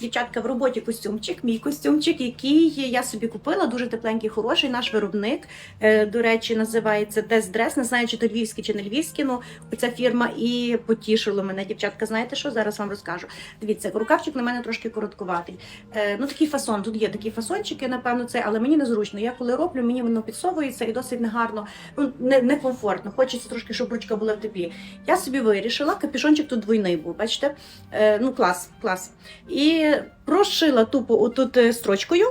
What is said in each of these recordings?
Дівчатка в роботі костюмчик, мій костюмчик, який я собі купила, дуже тепленький, хороший. Наш виробник. Е, До речі, називається Тест Дрес. Не знаю, чи то львівський, чи не львівський. Ну ця фірма і потішило мене. Дівчатка, знаєте що? Зараз вам розкажу. Дивіться, рукавчик на мене трошки короткуватий. Е, Ну такий фасон. Тут є такі фасончики, напевно, це, але мені незручно. Я коли роблю, мені воно підсовується і досить негарно, ну не, некомфортно. Хочеться трошки, щоб ручка була в теплі. Я собі вирішила, капюшончик тут двойний був, бачите? Е, ну, клас, клас. І прошила тупо отут е, строчкою.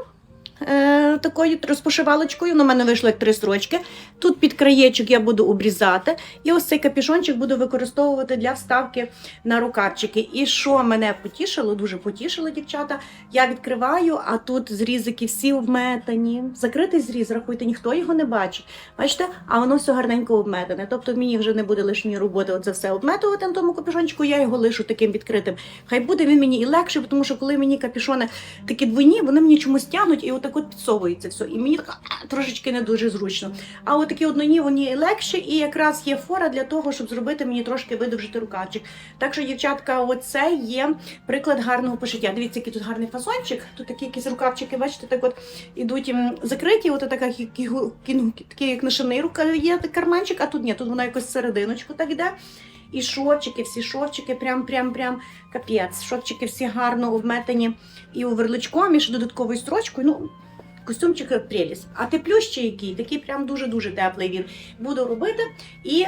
Е, такою розпошивалочкою, на мене вийшло як три строчки. Тут під краєчок я буду обрізати, і ось цей капюшончик буду використовувати для вставки на рукавчики. І що мене потішило, дуже потішило, дівчата. Я відкриваю, а тут зрізики всі обметані. Закритий зріз, рахуйте, ніхто його не бачить. Бачите, а воно все гарненько обметане. Тобто мені вже не буде лишньої роботи от це все обметувати на тому капюшончику, я його лишу таким відкритим. Хай буде він мені і легше, тому що коли мені капюшони такі двойні, вони мені чомусь тягнуть і отак от підсовується все. І мені так трошечки не дуже зручно. А от такі одноні вони легші, і якраз є фора для того, щоб зробити мені трошки видовжити рукавчик. Так що, дівчатка, оце є приклад гарного пошиття. Дивіться, який тут гарний фасончик. Тут такі якісь рукавчики, бачите, так от ідуть закриті, от така такий як нашивний рукав є карманчик, а тут ні, тут вона якось серединочку так йде. І шовчики, всі шовчики, прям, прям, прям капець. Шовчики всі гарно обметані і оверличком, і ще додатковою строчкою. Ну, костюмчик прелість. А теплющий який, такий прям дуже-дуже теплий він. Буду робити. І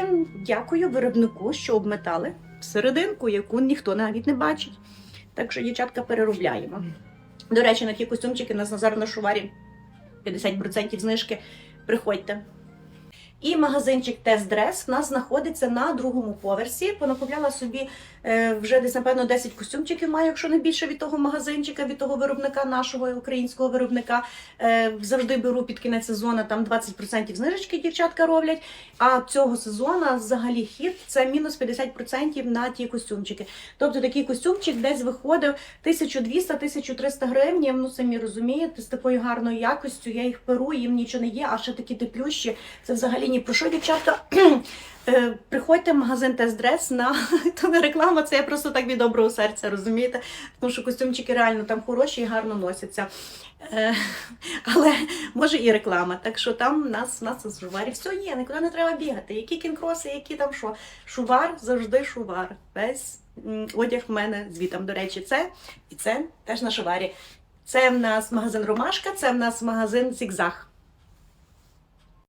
дякую виробнику, що обметали серединку, яку ніхто навіть не бачить. Так що, дівчатка, переробляємо. До речі, на ті костюмчики у нас на зараз на шуварі 50% знижки. Приходьте. І магазинчик Тест Дрес в нас знаходиться на другому поверсі. Понакупляла собі е, вже десь, напевно, 10 костюмчиків маю, якщо не більше від того магазинчика, від того виробника, нашого українського виробника. Е, завжди беру під кінець сезону, там 20% знижечки дівчатка роблять. А цього сезону взагалі хід це мінус 50% на ті костюмчики. Тобто такий костюмчик десь виходив 1200-1300 гривень. Ну самі розумієте, з такою гарною якостю. Я їх перу, їм нічого не є, а ще такі теплющі. Це взагалі ні про що, дівчатка. Е, Приходьте в магазин Тест Дрес на то не реклама, це я просто так від доброго серця, розумієте? Тому що костюмчики реально там хороші і гарно носяться. Е, але може і реклама. Так що там в нас, в нас шуварі все є, нікуди не треба бігати. Які кінкроси, які там що. Шувар завжди шувар. Весь одяг в мене звітом. До речі, це і це теж на шуварі. Це в нас магазин Ромашка, це в нас магазин Зігзаг.